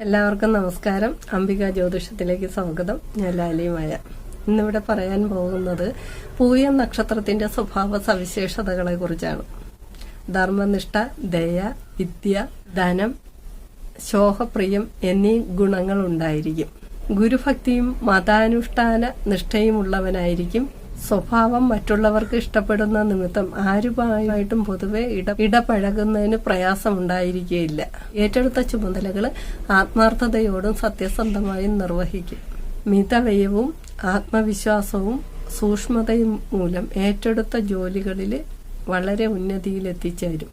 എല്ലാവർക്കും നമസ്കാരം. അംബിക ജ്യോതിഷത്തിലേക്ക് സ്വാഗതം. ഞാൻ ലാലിമായ ഇന്നിവിടെ പറയാൻ പോകുന്നത് പൂയ നക്ഷത്രത്തിന്റെ സ്വഭാവ സവിശേഷതകളെ കുറിച്ചാണ്. ധർമ്മനിഷ്ഠ ദയ വിദ്യ ധനം ശോഭപ്രിയം എന്നീ ഗുണങ്ങൾ ഉണ്ടായിരിക്കും. ഗുരുഭക്തിയും മതാനുഷ്ഠാന നിഷ്ഠയുമുള്ളവനായിരിക്കും സ്വഭാവം മറ്റുള്ളവർക്ക് ഇഷ്ടപ്പെടുന്ന നിമിത്തം ആരുമായിട്ടും പൊതുവെ ഇട ഇടപഴകുന്നതിന് പ്രയാസമുണ്ടായിരിക്കുകയില്ല ഏറ്റെടുത്ത ചുമതലകൾ ആത്മാർത്ഥതയോടും സത്യസന്ധമായും നിർവഹിക്കും. മിതവ്യയവും ആത്മവിശ്വാസവും സൂക്ഷ്മതയും മൂലം ഏറ്റെടുത്ത ജോലികളിൽ വളരെ ഉന്നതിയിലെത്തിച്ചേരും.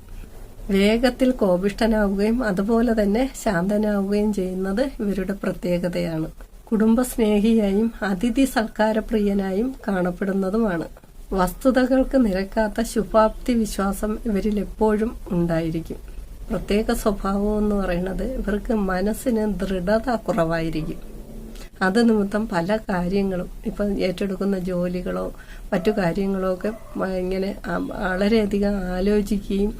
വേഗത്തിൽ കോപിഷ്ഠനാവുകയും അതുപോലെ തന്നെ ശാന്തനാവുകയും ചെയ്യുന്നത് ഇവരുടെ പ്രത്യേകതയാണ്. കുടുംബസ്നേഹിയായും അതിഥി സൽക്കാരപ്രിയനായും കാണപ്പെടുന്നതുമാണ്. വസ്തുതകൾക്ക് നിരക്കാത്ത ശുഭാപ്തി വിശ്വാസം ഇവരിൽ എപ്പോഴും ഉണ്ടായിരിക്കും. പ്രത്യേക സ്വഭാവം എന്ന് പറയുന്നത് ഇവർക്ക് മനസ്സിന് ദൃഢത കുറവായിരിക്കും. അത് നിമിത്തം പല കാര്യങ്ങളും ഇപ്പം ഏറ്റെടുക്കുന്ന ജോലികളോ മറ്റു കാര്യങ്ങളോ ഒക്കെ ഇങ്ങനെ വളരെയധികം ആലോചിക്കുകയും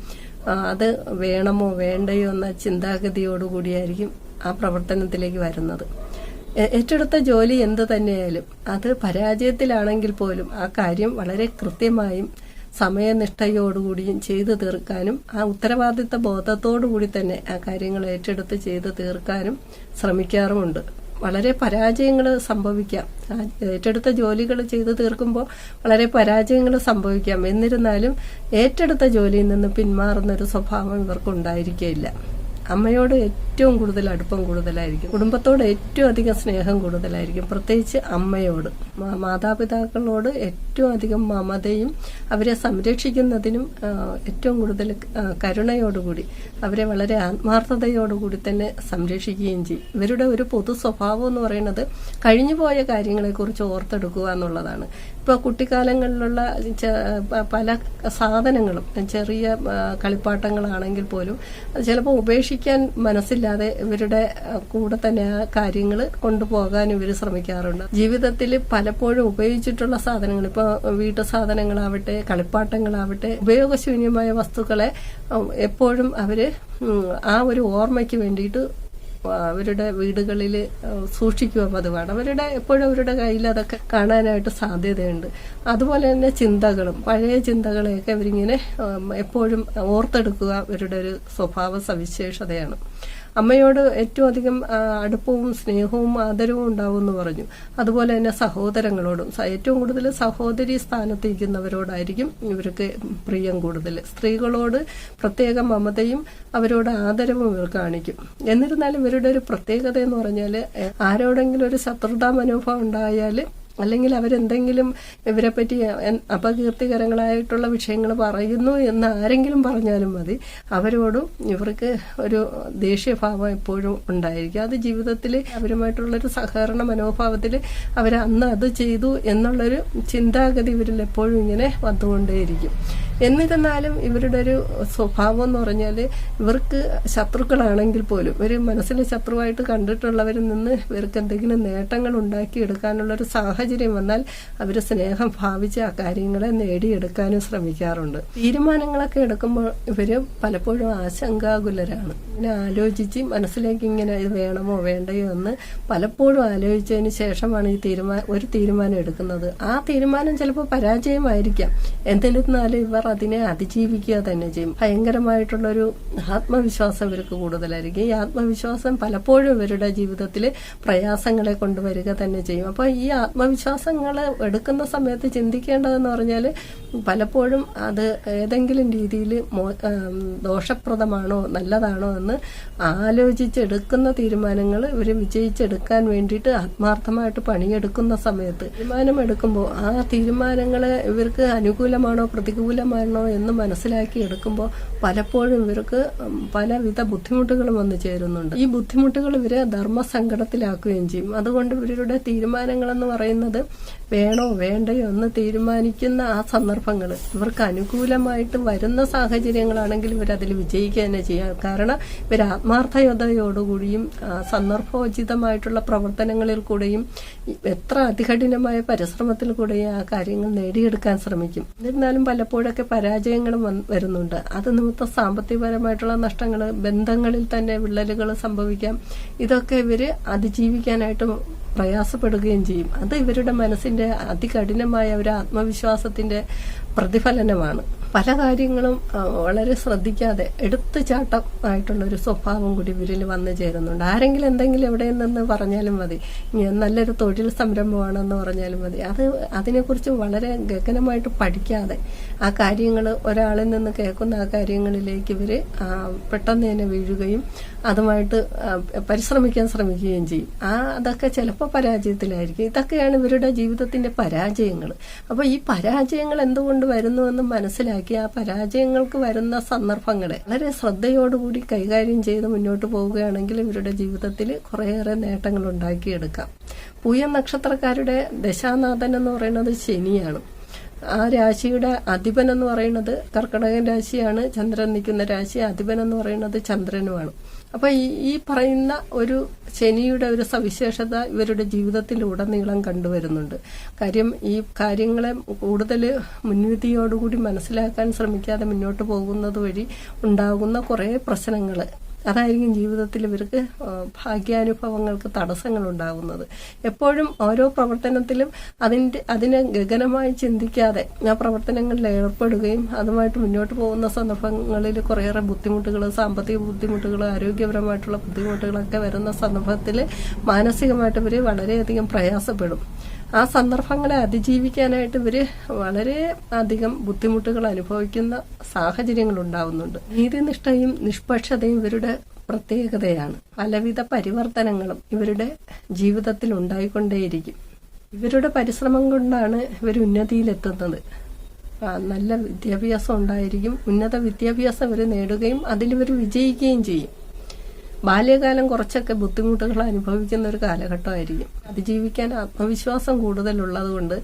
അത് വേണമോ വേണ്ടയോ എന്ന ചിന്താഗതിയോടുകൂടിയായിരിക്കും ആ പ്രവർത്തനത്തിലേക്ക് വരുന്നത്. ഏറ്റെടുത്ത ജോലി എന്ത് തന്നെയായാലും അത് പരാജയത്തിലാണെങ്കിൽ പോലും ആ കാര്യം വളരെ കൃത്യമായും സമയനിഷ്ഠയോടുകൂടിയും ചെയ്തു തീർക്കാനും ആ ഉത്തരവാദിത്ത ബോധത്തോടുകൂടി തന്നെ ആ കാര്യങ്ങൾ ഏറ്റെടുത്ത് ചെയ്തു തീർക്കാനും ശ്രമിക്കാറുമുണ്ട്. വളരെ പരാജയങ്ങൾ സംഭവിക്കാം. ഏറ്റെടുത്ത ജോലികൾ ചെയ്തു തീർക്കുമ്പോൾ വളരെ പരാജയങ്ങൾ സംഭവിക്കാം. എന്നിരുന്നാലും ഏറ്റെടുത്ത ജോലിയിൽ നിന്ന് പിന്മാറുന്ന ഒരു സ്വഭാവം ഇവർക്ക് ഉണ്ടായിരിക്കുകയില്ല അമ്മയോട് ഏറ്റവും കൂടുതൽ അടുപ്പം കൂടുതലായിരിക്കും. കുടുംബത്തോട് ഏറ്റവും അധികം സ്നേഹം കൂടുതലായിരിക്കും. പ്രത്യേകിച്ച് അമ്മയോട്. മാതാപിതാക്കളോട് ഏറ്റവും അധികം മമതയും അവരെ സംരക്ഷിക്കുന്നതിനും ഏറ്റവും കൂടുതൽ കരുണയോടുകൂടി അവരെ വളരെ ആത്മാർത്ഥതയോടുകൂടി തന്നെ സംരക്ഷിക്കുകയും ചെയ്യും. ഇവരുടെ ഒരു പൊതു സ്വഭാവം എന്ന് പറയുന്നത് കഴിഞ്ഞുപോയ കാര്യങ്ങളെക്കുറിച്ച് ഓർത്തെടുക്കുക എന്നുള്ളതാണ്. ഇപ്പോൾ കുട്ടിക്കാലങ്ങളിലുള്ള പല സാധനങ്ങളും ചെറിയ കളിപ്പാട്ടങ്ങളാണെങ്കിൽ പോലും ചിലപ്പോൾ ഉപേക്ഷിക്കാൻ മനസ്സില്ലാതെ ഇവരുടെ കൂടെ തന്നെ ആ കാര്യങ്ങൾ കൊണ്ടുപോകാൻ ഇവർ ശ്രമിക്കാറുണ്ട്. ജീവിതത്തിൽ പലപ്പോഴും ഉപയോഗിച്ചിട്ടുള്ള സാധനങ്ങൾ ഇപ്പോൾ വീട്ടു സാധനങ്ങളാവട്ടെ കളിപ്പാട്ടങ്ങളാവട്ടെ ഉപയോഗശൂന്യമായ വസ്തുക്കളെ എപ്പോഴും അവർ ഉം, ആ ഒരു ഓർമ്മയ്ക്ക് വേണ്ടിയിട്ട് അവരുടെ വീടുകളിൽ സൂക്ഷിക്കുക പതിവാണ്. അവരുടെ എപ്പോഴും അവരുടെ കയ്യിൽ അതൊക്കെ കാണാനായിട്ട് സാധ്യതയുണ്ട്. അതുപോലെ തന്നെ ചിന്തകളും പഴയ ചിന്തകളെയൊക്കെ അവരിങ്ങനെ എപ്പോഴും ഓർത്തെടുക്കുക അവരുടെ ഒരു സ്വഭാവ സവിശേഷതയാണ് അമ്മയോട് ഏറ്റവും അധികം അടുപ്പവും സ്നേഹവും ആദരവും ഉണ്ടാവും എന്ന് പറഞ്ഞു. അതുപോലെ തന്നെ സഹോദരങ്ങളോടും ഏറ്റവും കൂടുതൽ സഹോദരി സ്ഥാനത്തിരിക്കുന്നവരോടായിരിക്കും ഇവർക്ക് പ്രിയം കൂടുതൽ. സ്ത്രീകളോട് പ്രത്യേക മമതയും അവരോട് ആദരവും ഇവർ കാണിക്കും. എന്നിരുന്നാലും ഇവരുടെ ഒരു പ്രത്യേകത എന്ന് പറഞ്ഞാൽ ആരോടെങ്കിലും ഒരു ശത്രുതാ മനോഭാവം ഉണ്ടായാൽ അല്ലെങ്കിൽ അവരെന്തെങ്കിലും ഇവരെ പറ്റി അപകീർത്തികരങ്ങളായിട്ടുള്ള വിഷയങ്ങൾ പറയുന്നു എന്ന് ആരെങ്കിലും പറഞ്ഞാലും മതി. അവരോടും ഇവർക്ക് ഒരു ദേഷ്യഭാവം എപ്പോഴും ഉണ്ടായിരിക്കും. അത് ജീവിതത്തിൽ അവരുമായിട്ടുള്ളൊരു സഹകരണ മനോഭാവത്തിൽ അവർ അന്ന് അത് ചെയ്തു എന്നുള്ളൊരു ചിന്താഗതി ഇവരിൽ എപ്പോഴും ഇങ്ങനെ വന്നുകൊണ്ടേയിരിക്കും. എന്നിരുന്നാലും ഇവരുടെ ഒരു സ്വഭാവം എന്ന് പറഞ്ഞാൽ ഇവർക്ക് ശത്രുക്കളാണെങ്കിൽ പോലും ഇവർ മനസ്സിലെ ശത്രുവായിട്ട് കണ്ടിട്ടുള്ളവരിൽ നിന്ന് ഇവർക്ക് എന്തെങ്കിലും നേട്ടങ്ങൾ ഉണ്ടാക്കിയെടുക്കാനുള്ള ഒരു സാഹചര്യം വന്നാൽ അവർ സ്നേഹം ഭാവിച്ച് ആ കാര്യങ്ങളെ നേടിയെടുക്കാനും ശ്രമിക്കാറുണ്ട്. തീരുമാനങ്ങളൊക്കെ എടുക്കുമ്പോൾ ഇവർ പലപ്പോഴും ആശങ്കാകുലരാണ്. ഇങ്ങനെ ആലോചിച്ച് മനസ്സിലേക്ക് ഇങ്ങനെ ഇത് വേണമോ വേണ്ടയോ എന്ന് പലപ്പോഴും ആലോചിച്ചതിന് ശേഷമാണ് ഈ തീരുമാനം ഒരു തീരുമാനം എടുക്കുന്നത്. ആ തീരുമാനം ചിലപ്പോൾ പരാജയമായിരിക്കാം. എന്നിരുന്നാലും ഇവർ അതിനെ അതിജീവിക്കുക തന്നെ ചെയ്യും. ഭയങ്കരമായിട്ടുള്ളൊരു ആത്മവിശ്വാസം ഇവർക്ക് കൂടുതലായിരിക്കും. ഈ ആത്മവിശ്വാസം പലപ്പോഴും ഇവരുടെ ജീവിതത്തിൽ പ്രയാസങ്ങളെ കൊണ്ടുവരിക തന്നെ ചെയ്യും. അപ്പോൾ ഈ ആത്മവിശ്വാസങ്ങൾ എടുക്കുന്ന സമയത്ത് ചിന്തിക്കേണ്ടതെന്ന് പറഞ്ഞാൽ പലപ്പോഴും അത് ഏതെങ്കിലും രീതിയിൽ ദോഷപ്രദമാണോ നല്ലതാണോ എന്ന് ആലോചിച്ചെടുക്കുന്ന തീരുമാനങ്ങൾ ഇവർ വിജയിച്ചെടുക്കാൻ വേണ്ടിയിട്ട് ആത്മാർത്ഥമായിട്ട് പണിയെടുക്കുന്ന സമയത്ത് തീരുമാനമെടുക്കുമ്പോൾ ആ തീരുമാനങ്ങൾ ഇവർക്ക് അനുകൂലമാണോ പ്രതികൂലമാണോ എന്ന് മനസ്സിലാക്കി എടുക്കുമ്പോൾ പലപ്പോഴും ഇവർക്ക് പലവിധ ബുദ്ധിമുട്ടുകളും വന്നു ചേരുന്നുണ്ട്. ഈ ബുദ്ധിമുട്ടുകൾ ഇവരെ ധർമ്മസങ്കടത്തിലാക്കുകയും ചെയ്യും. അതുകൊണ്ട് ഇവരുടെ തീരുമാനങ്ങളെന്ന് പറയുന്നത് പറയുന്നത് വേണോ വേണ്ടയോ എന്ന് തീരുമാനിക്കുന്ന ആ സന്ദർഭങ്ങൾ ഇവർക്ക് അനുകൂലമായിട്ട് വരുന്ന സാഹചര്യങ്ങളാണെങ്കിൽ ഇവരതിൽ വിജയിക്കുക തന്നെ ചെയ്യാം. കാരണം ഇവർ ആത്മാർത്ഥയോധയോടുകൂടിയും സന്ദർഭോചിതമായിട്ടുള്ള പ്രവർത്തനങ്ങളിൽ കൂടെയും എത്ര അതികഠിനമായ പരിശ്രമത്തിൽ കൂടെയും ആ കാര്യങ്ങൾ നേടിയെടുക്കാൻ ശ്രമിക്കും. എന്നിരുന്നാലും പലപ്പോഴൊക്കെ പരാജയങ്ങളും വരുന്നുണ്ട്. അത് നിമിത്തം സാമ്പത്തികപരമായിട്ടുള്ള നഷ്ടങ്ങൾ ബന്ധങ്ങളിൽ തന്നെ വിള്ളലുകൾ സംഭവിക്കാം. ഇതൊക്കെ ഇവർ അതിജീവിക്കാനായിട്ട് പ്രയാസപ്പെടുകയും ചെയ്യും. അത് ഇവരുടെ മനസ്സിന്റെ അതികഠിനമായ ഒരു ആത്മവിശ്വാസത്തിന്റെ പ്രതിഫലനമാണ്. പല കാര്യങ്ങളും വളരെ ശ്രദ്ധിക്കാതെ എടുത്തുചാട്ടം ആയിട്ടുള്ള ഒരു സ്വഭാവം കൂടി ഇവരിൽ വന്നു ചേരുന്നുണ്ട്. ആരെങ്കിലും എന്തെങ്കിലും എവിടെ നിന്ന് പറഞ്ഞാലും മതി. നല്ലൊരു തൊഴിൽ സംരംഭമാണെന്ന് പറഞ്ഞാലും മതി. അത് അതിനെക്കുറിച്ച് വളരെ ഗഗനമായിട്ട് പഠിക്കാതെ ആ കാര്യങ്ങൾ ഒരാളിൽ നിന്ന് കേൾക്കുന്ന ആ കാര്യങ്ങളിലേക്ക് ഇവർ പെട്ടെന്ന് തന്നെ വീഴുകയും അതുമായിട്ട് പരിശ്രമിക്കാൻ ശ്രമിക്കുകയും ചെയ്യും. ആ അതൊക്കെ ചിലപ്പോൾ പരാജയത്തിലായിരിക്കും. ഇതൊക്കെയാണ് ഇവരുടെ ജീവിതത്തിന്റെ പരാജയങ്ങൾ അപ്പോൾ ഈ പരാജയങ്ങൾ എന്തുകൊണ്ട് വരുന്നു എന്ന് മനസ്സിലാക്കി ആ പരാജയങ്ങൾക്ക് വരുന്ന സന്ദർഭങ്ങളെ വളരെ ശ്രദ്ധയോടുകൂടി കൈകാര്യം ചെയ്ത് മുന്നോട്ട് പോവുകയാണെങ്കിൽ ഇവരുടെ ജീവിതത്തിൽ കുറേയേറെ നേട്ടങ്ങൾ ഉണ്ടാക്കിയെടുക്കാം. പൂയ നക്ഷത്രക്കാരുടെ ദശാനാഥൻ എന്ന് പറയുന്നത് ശനിയാണ്. ആ രാശിയുടെ അധിപൻ എന്ന് പറയുന്നത് കർക്കടകൻ രാശിയാണ് ചന്ദ്രൻ നിൽക്കുന്ന രാശി അധിപൻ എന്ന് പറയുന്നത് ചന്ദ്രനുമാണ്. അപ്പൊ ഈ പറയുന്ന ഒരു ശനിയുടെ ഒരു സവിശേഷത ഇവരുടെ ജീവിതത്തിലുടനീളം കണ്ടുവരുന്നുണ്ട്. കാര്യം ഈ കാര്യങ്ങളെ കൂടുതൽ മുൻവിധിയോടുകൂടി മനസ്സിലാക്കാൻ ശ്രമിക്കാതെ മുന്നോട്ട് പോകുന്നത് വഴി ഉണ്ടാകുന്ന കുറേ പ്രശ്നങ്ങൾ അതായിരിക്കും ജീവിതത്തിൽ ഇവർക്ക് ഭാഗ്യാനുഭവങ്ങൾക്ക് തടസ്സങ്ങൾ ഉണ്ടാകുന്നത് എപ്പോഴും ഓരോ പ്രവർത്തനത്തിലും അതിന്റെ അതിനെ ഗഗനമായി ചിന്തിക്കാതെ ആ പ്രവർത്തനങ്ങളിൽ ഏർപ്പെടുകയും അതുമായിട്ട് മുന്നോട്ട് പോകുന്ന സന്ദർഭങ്ങളിൽ കുറേയേറെ ബുദ്ധിമുട്ടുകൾ സാമ്പത്തിക ബുദ്ധിമുട്ടുകൾ ആരോഗ്യപരമായിട്ടുള്ള ബുദ്ധിമുട്ടുകളൊക്കെ വരുന്ന സന്ദർഭത്തിൽ മാനസികമായിട്ട് ഇവർ വളരെയധികം പ്രയാസപ്പെടും. ആ സന്ദർഭങ്ങളെ അതിജീവിക്കാനായിട്ട് ഇവർ വളരെ അധികം ബുദ്ധിമുട്ടുകൾ അനുഭവിക്കുന്ന സാഹചര്യങ്ങൾ ഉണ്ടാവുന്നുണ്ട്. നീതിനിഷ്ഠയും നിഷ്പക്ഷതയും ഇവരുടെ പ്രത്യേകതയാണ്. പലവിധ പരിവർത്തനങ്ങളും ഇവരുടെ ജീവിതത്തിൽ ഉണ്ടായിക്കൊണ്ടേയിരിക്കും. ഇവരുടെ പരിശ്രമം കൊണ്ടാണ് ഇവർ ഉന്നതിയിലെത്തുന്നത്. നല്ല വിദ്യാഭ്യാസം ഉണ്ടായിരിക്കും. ഉന്നത വിദ്യാഭ്യാസം ഇവർ നേടുകയും അതിലിവർ വിജയിക്കുകയും ചെയ്യും. ബാല്യകാലം കുറച്ചൊക്കെ ബുദ്ധിമുട്ടുകൾ അനുഭവിക്കുന്ന ഒരു കാലഘട്ടമായിരിക്കും. അതിജീവിക്കാൻ ആത്മവിശ്വാസം കൂടുതലുള്ളതുകൊണ്ട്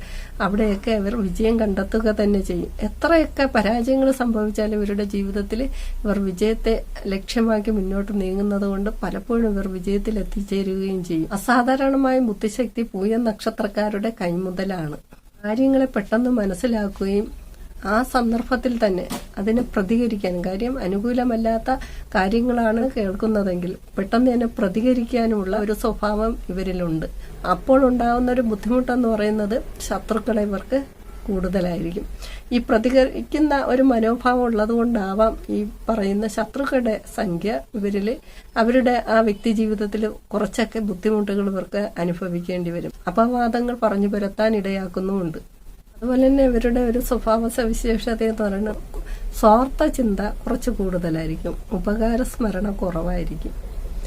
അവിടെയൊക്കെ അവർ വിജയം കണ്ടെത്തുക തന്നെ ചെയ്യും. എത്രയൊക്കെ പരാജയങ്ങൾ സംഭവിച്ചാലും ഇവരുടെ ജീവിതത്തിൽ ഇവർ വിജയത്തെ ലക്ഷ്യമാക്കി മുന്നോട്ട് നീങ്ങുന്നത് കൊണ്ട് പലപ്പോഴും ഇവർ വിജയത്തിൽ എത്തിച്ചേരുകയും ചെയ്യും. അസാധാരണമായ ബുദ്ധിശക്തി പൂയ നക്ഷത്രക്കാരുടെ കൈമുതലാണ്. കാര്യങ്ങളെ പെട്ടെന്ന് മനസ്സിലാക്കുകയും ആ സന്ദർഭത്തിൽ തന്നെ അതിനെ പ്രതികരിക്കാൻ കാര്യം അനുകൂലമല്ലാത്ത കാര്യങ്ങളാണ് കേൾക്കുന്നതെങ്കിൽ പെട്ടെന്ന് തന്നെ പ്രതികരിക്കാനുമുള്ള ഒരു സ്വഭാവം ഇവരിലുണ്ട്. അപ്പോൾ ഉണ്ടാകുന്ന ഒരു ബുദ്ധിമുട്ടെന്ന് പറയുന്നത് ശത്രുക്കളെ ഇവർക്ക് കൂടുതലായിരിക്കും. ഈ പ്രതികരിക്കുന്ന ഒരു മനോഭാവം ഉള്ളതുകൊണ്ടാവാം ഈ പറയുന്ന ശത്രുക്കളുടെ സംഖ്യ ഇവരിൽ അവരുടെ ആ വ്യക്തി ജീവിതത്തിൽ കുറച്ചൊക്കെ ബുദ്ധിമുട്ടുകൾ ഇവർക്ക് അനുഭവിക്കേണ്ടി വരും. അപവാദങ്ങൾ പറഞ്ഞു പരത്താൻ ഇടയാക്കുന്നുമുണ്ട്. അതുപോലെ തന്നെ ഇവരുടെ ഒരു സ്വഭാവ സവിശേഷത എന്ന് പറയുന്നത് സ്വാർത്ഥ ചിന്ത കുറച്ച് കൂടുതലായിരിക്കും. ഉപകാര സ്മരണ കുറവായിരിക്കും.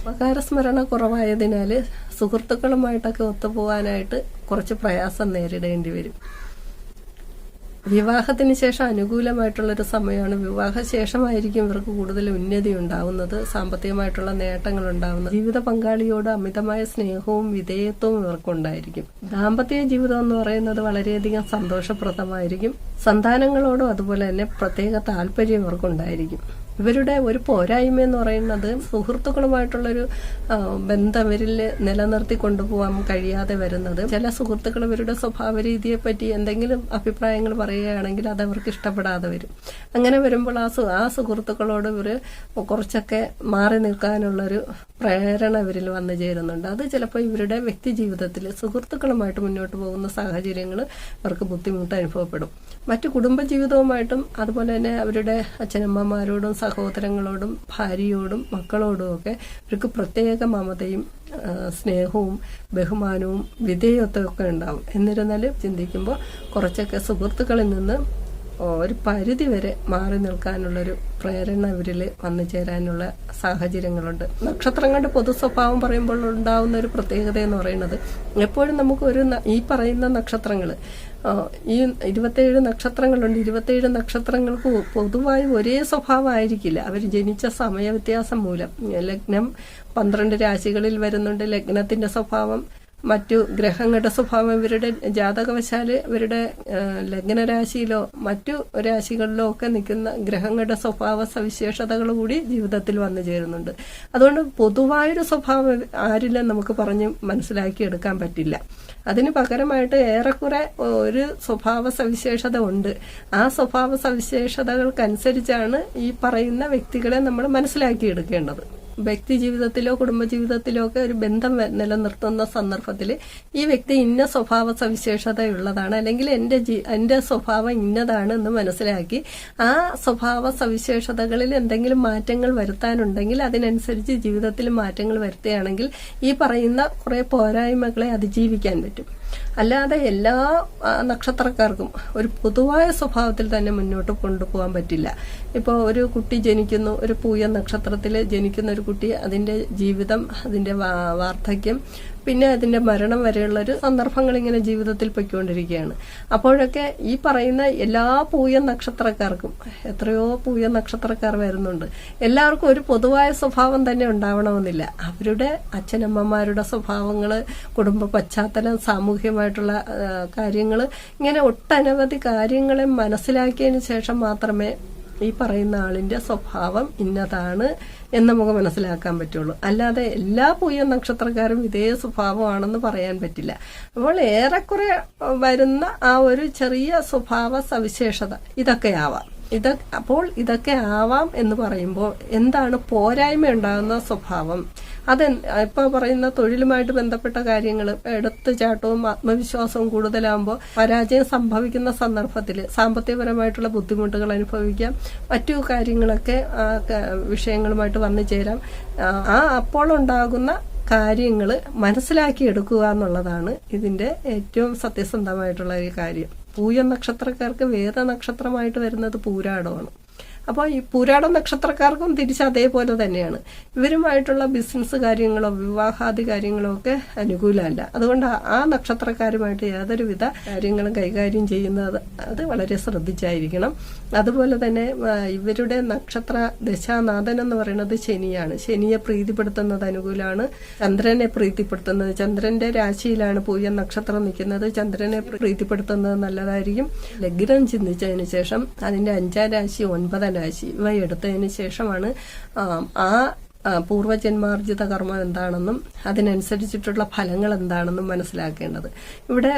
ഉപകാര സ്മരണ കുറവായതിനാൽ സുഹൃത്തുക്കളുമായിട്ടൊക്കെ ഒത്തുപോകാനായിട്ട് കുറച്ച് പ്രയാസം നേരിടേണ്ടി വരും. വിവാഹത്തിന് ശേഷം അനുകൂലമായിട്ടുള്ളൊരു സമയമാണ്. വിവാഹ ശേഷമായിരിക്കും ഇവർക്ക് കൂടുതൽ ഉന്നതി ഉണ്ടാവുന്നത് സാമ്പത്തികമായിട്ടുള്ള നേട്ടങ്ങൾ ഉണ്ടാവുന്നത്. ജീവിത പങ്കാളിയോട് അമിതമായ സ്നേഹവും വിധേയത്വവും ഇവർക്കുണ്ടായിരിക്കും. ദാമ്പത്യ ജീവിതം എന്ന് പറയുന്നത് വളരെയധികം സന്തോഷപ്രദമായിരിക്കും. സന്താനങ്ങളോടും അതുപോലെ തന്നെ പ്രത്യേക താല്പര്യം ഇവർക്കുണ്ടായിരിക്കും. ഇവരുടെ ഒരു പോരായ്മ എന്ന് പറയുന്നത് സുഹൃത്തുക്കളുമായിട്ടുള്ളൊരു ബന്ധം ഇവരിൽ നിലനിർത്തി കൊണ്ടുപോകാൻ കഴിയാതെ വരുന്നത്. ചില സുഹൃത്തുക്കൾ ഇവരുടെ സ്വഭാവ രീതിയെ പറ്റി എന്തെങ്കിലും അഭിപ്രായങ്ങൾ പറയുകയാണെങ്കിൽ അത് അവർക്ക് ഇഷ്ടപ്പെടാതെ വരും. അങ്ങനെ വരുമ്പോൾ ആ സു ആ സുഹൃത്തുക്കളോട് ഇവർ കുറച്ചൊക്കെ മാറി നിൽക്കാനുള്ളൊരു പ്രേരണ ഇവരിൽ വന്നു ചേരുന്നുണ്ട്. അത് ചിലപ്പോൾ ഇവരുടെ വ്യക്തി ജീവിതത്തിൽ സുഹൃത്തുക്കളുമായിട്ട് മുന്നോട്ട് പോകുന്ന സാഹചര്യങ്ങൾ അവർക്ക് ബുദ്ധിമുട്ട് അനുഭവപ്പെടും. മറ്റു കുടുംബ ജീവിതവുമായിട്ടും അതുപോലെ തന്നെ അവരുടെ അച്ഛനമ്മമാരോടും സഹോദരങ്ങളോടും ഭാര്യയോടും മക്കളോടും ഒക്കെ ഇവർക്ക് പ്രത്യേക മമതയും സ്നേഹവും ബഹുമാനവും വിധേയത്വമൊക്കെ ഉണ്ടാവും. എന്നിരുന്നാലും ചിന്തിക്കുമ്പോൾ കുറച്ചൊക്കെ സുഹൃത്തുക്കളിൽ നിന്ന് ഒരു പരിധി വരെ മാറി നിൽക്കാനുള്ളൊരു പ്രേരണ ഇവരിൽ വന്നു ചേരാനുള്ള സാഹചര്യങ്ങളുണ്ട്. നക്ഷത്രങ്ങളുടെ പൊതു സ്വഭാവം പറയുമ്പോൾ ഉണ്ടാവുന്ന ഒരു പ്രത്യേകത എന്ന് പറയുന്നത് എപ്പോഴും നമുക്ക് ഒരു ഈ പറയുന്ന നക്ഷത്രങ്ങൾ ഈ ഇരുപത്തേഴ് നക്ഷത്രങ്ങളുണ്ട്. ഇരുപത്തേഴ് നക്ഷത്രങ്ങൾക്ക് പൊതുവായി ഒരേ സ്വഭാവമായിരിക്കില്ല. അവർ ജനിച്ച സമയവ്യത്യാസം മൂലം. ലഗ്നം പന്ത്രണ്ട് രാശികളിൽ വരുന്നുണ്ട്. ലഗ്നത്തിന്റെ സ്വഭാവം മറ്റു ഗ്രഹങ്ങളുടെ സ്വഭാവം ഇവരുടെ ജാതകവശാൽ ഇവരുടെ ലഗ്നരാശിയിലോ മറ്റു രാശികളിലോ ഒക്കെ നിൽക്കുന്ന ഗ്രഹങ്ങളുടെ സ്വഭാവ സവിശേഷതകൾ കൂടി ജീവിതത്തിൽ വന്നു ചേരുന്നുണ്ട്. അതുകൊണ്ട് പൊതുവായൊരു സ്വഭാവം ആരിലും നമുക്ക് പറഞ്ഞ് മനസ്സിലാക്കിയെടുക്കാൻ പറ്റില്ല. അതിന് പകരമായിട്ട് ഏറെക്കുറെ ഒരു സ്വഭാവ സവിശേഷത ഉണ്ട്. ആ സ്വഭാവ സവിശേഷതകൾക്കനുസരിച്ചാണ് ഈ പറയുന്ന വ്യക്തികളെ നമ്മൾ മനസ്സിലാക്കിയെടുക്കേണ്ടത് വ്യക്തി ജീവിതത്തിലോ കുടുംബ ജീവിതത്തിലോ ഒക്കെ ഒരു ബന്ധം നിലനിർത്തുന്ന സന്ദർഭത്തിൽ ഈ വ്യക്തി ഇന്ന സ്വഭാവ സവിശേഷതയുള്ളതാണ് അല്ലെങ്കിൽ എന്റെ എന്റെ സ്വഭാവം ഇന്നതാണ് എന്ന് മനസ്സിലാക്കി ആ സ്വഭാവ സവിശേഷതകളിൽ എന്തെങ്കിലും മാറ്റങ്ങൾ വരുത്താനുണ്ടെങ്കിൽ അതിനനുസരിച്ച് ജീവിതത്തിൽ മാറ്റങ്ങൾ വരുത്തുകയാണെങ്കിൽ ഈ പറയുന്ന കുറെ പോരായ്മകളെ അതിജീവിക്കാൻ പറ്റും. അല്ലാതെ എല്ലാ നക്ഷത്രക്കാർക്കും ഒരു പൊതുവായ സ്വഭാവത്തിൽ തന്നെ മുന്നോട്ട് കൊണ്ടുപോകാൻ പറ്റില്ല. ഇപ്പോൾ ഒരു കുട്ടി ജനിക്കുന്നു ഒരു പൂയ നക്ഷത്രത്തിൽ ജനിക്കുന്ന ഒരു കുട്ടി അതിന്റെ ജീവിതം അതിന്റെ വാർദ്ധക്യം പിന്നെ അതിന്റെ മരണം വരെയുള്ള ഒരു സന്ദർഭങ്ങൾ ഇങ്ങനെ ജീവിതത്തിൽ പൊയ്ക്കൊണ്ടിരിക്കുകയാണ്. അപ്പോഴൊക്കെ ഈ പറയുന്ന എല്ലാ പൂയ നക്ഷത്രക്കാർക്കും എത്രയോ പൂയ നക്ഷത്രക്കാർ വരുന്നുണ്ട്. എല്ലാവർക്കും ഒരു പൊതുവായ സ്വഭാവം തന്നെ ഉണ്ടാവണമെന്നില്ല. അവരുടെ അച്ഛനമ്മമാരുടെ സ്വഭാവങ്ങൾ കുടുംബ പശ്ചാത്തലം സാമൂഹ്യമായിട്ടുള്ള കാര്യങ്ങൾ ഇങ്ങനെ ഒട്ടനവധി കാര്യങ്ങളെ മനസ്സിലാക്കിയതിന് ശേഷം മാത്രമേ ഈ പറയുന്ന ആളിന്റെ സ്വഭാവം ഇന്നതാണ് എന്ന് നമുക്ക് മനസ്സിലാക്കാൻ പറ്റുള്ളൂ. അല്ലാതെ എല്ലാ പൂയ നക്ഷത്രക്കാരും ഇതേ സ്വഭാവമാണെന്ന് പറയാൻ പറ്റില്ല. അപ്പോൾ ഏറെക്കുറെ വരുന്ന ആ ഒരു ചെറിയ സ്വഭാവ സവിശേഷത ഇത് അപ്പോൾ ഇതൊക്കെ ആവാം എന്ന് പറയുമ്പോൾ എന്താണ് പോരായ്മ ഉണ്ടാകുന്ന സ്വഭാവം? അത് ഇപ്പൊ പറയുന്ന തൊഴിലുമായിട്ട് ബന്ധപ്പെട്ട കാര്യങ്ങൾ എടുത്തുചാട്ടവും ആത്മവിശ്വാസവും കൂടുതലാകുമ്പോൾ പരാജയം സംഭവിക്കുന്ന സന്ദർഭത്തിൽ സാമ്പത്തികപരമായിട്ടുള്ള ബുദ്ധിമുട്ടുകൾ അനുഭവിക്കാം. മറ്റു കാര്യങ്ങളൊക്കെ വിഷയങ്ങളുമായിട്ട് വന്നു ചേരാം. ആ, ആ അപ്പോൾ ഉണ്ടാകുന്ന കാര്യങ്ങൾ മനസ്സിലാക്കിയെടുക്കുക എന്നുള്ളതാണ് ഇതിന്റെ ഏറ്റവും സത്യസന്ധമായിട്ടുള്ള ഒരു കാര്യം. പൂയ നക്ഷത്രക്കാർക്ക് വേദ നക്ഷത്രമായിട്ട് വരുന്നത് പൂരാടമാണ്. അപ്പോൾ ഈ പൂരാട നക്ഷത്രക്കാർക്കും തിരിച്ച് അതേപോലെ തന്നെയാണ്. ഇവരുമായിട്ടുള്ള ബിസിനസ് കാര്യങ്ങളോ വിവാഹാദി കാര്യങ്ങളോ ഒക്കെ അനുകൂലമല്ല. അതുകൊണ്ട് ആ- നക്ഷത്രക്കാരുമായിട്ട് യാതൊരുവിധ കാര്യങ്ങളും കൈകാര്യം ചെയ്യുന്നത് അത് വളരെ ശ്രദ്ധിച്ചായിരിക്കണം. അതുപോലെ തന്നെ ഇവരുടെ നക്ഷത്ര ദശാനാഥൻ എന്ന് പറയുന്നത് ശനിയാണ്. ശനിയെ പ്രീതിപ്പെടുത്തുന്നത് അനുകൂലമാണ്. ചന്ദ്രനെ പ്രീതിപ്പെടുത്തുന്നത് ചന്ദ്രന്റെ രാശിയിലാണ് പൂയ നക്ഷത്രം നിൽക്കുന്നത്. ചന്ദ്രനെ പ്രീതിപ്പെടുത്തുന്നത് നല്ലതായിരിക്കും. ലഗ്നം ചിന്തിച്ചതിന് ശേഷം അതിന്റെ അഞ്ചാം രാശി ഒൻപതാം രാശി ഇവ എടുത്തതിന് ശേഷമാണ് ആ, പൂർവജന്മാർജിത കർമ്മം എന്താണെന്നും അതിനനുസരിച്ചിട്ടുള്ള ഫലങ്ങൾ എന്താണെന്നും മനസ്സിലാക്കേണ്ടത്. ഇവിടെ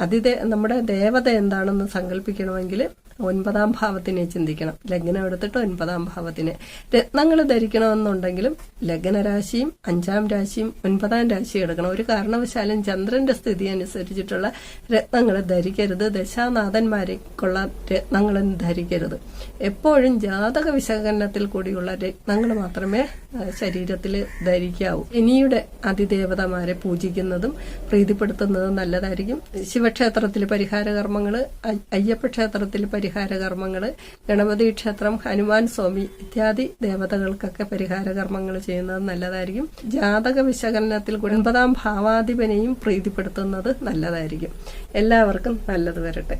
അതിദേ നമ്മുടെ ദേവത എന്താണെന്ന് സങ്കല്പിക്കണമെങ്കിൽ ഒൻപതാം ഭാവത്തിനെ ചിന്തിക്കണം. ലഗ്നം എടുത്തിട്ട് ഒൻപതാം ഭാവത്തിനെ. രത്നങ്ങൾ ധരിക്കണമെന്നുണ്ടെങ്കിലും ലഗ്നരാശിയും അഞ്ചാം രാശിയും ഒൻപതാം രാശിയും എടുക്കണം. ഒരു കാരണവശാലും ചന്ദ്രന്റെ സ്ഥിതി അനുസരിച്ചിട്ടുള്ള രത്നങ്ങൾ ധരിക്കരുത്. ദശാനാഥന്മാരെക്കുള്ള രത്നങ്ങളും ധരിക്കരുത്. എപ്പോഴും ജാതക വിശകലനത്തിൽ കൂടിയുള്ള രത്നങ്ങൾ മാത്രമേ ശരീരത്തിൽ ധരിക്കാവൂ. ഇനിയുടെ അതിദേവതമാരെ പൂജിക്കുന്നതും പ്രീതിപ്പെടുത്തുന്നതും നല്ലതായിരിക്കും. ശിവക്ഷേത്രത്തിൽ പരിഹാര കർമ്മങ്ങൾ അയ്യപ്പ ക്ഷേത്രത്തിൽ പരിഹാര കർമ്മങ്ങൾ ഗണപതി ക്ഷേത്രം ഹനുമാൻ സ്വാമി ഇത്യാദി ദേവതകൾക്കൊക്കെ പരിഹാര കർമ്മങ്ങൾ ചെയ്യുന്നത് നല്ലതായിരിക്കും. ജാതക വിശകലനത്തിൽ ഒൻപതാം ഭാവാധിപനെയും പ്രീതിപ്പെടുത്തുന്നത് നല്ലതായിരിക്കും. എല്ലാവർക്കും നല്ലത് വരട്ടെ.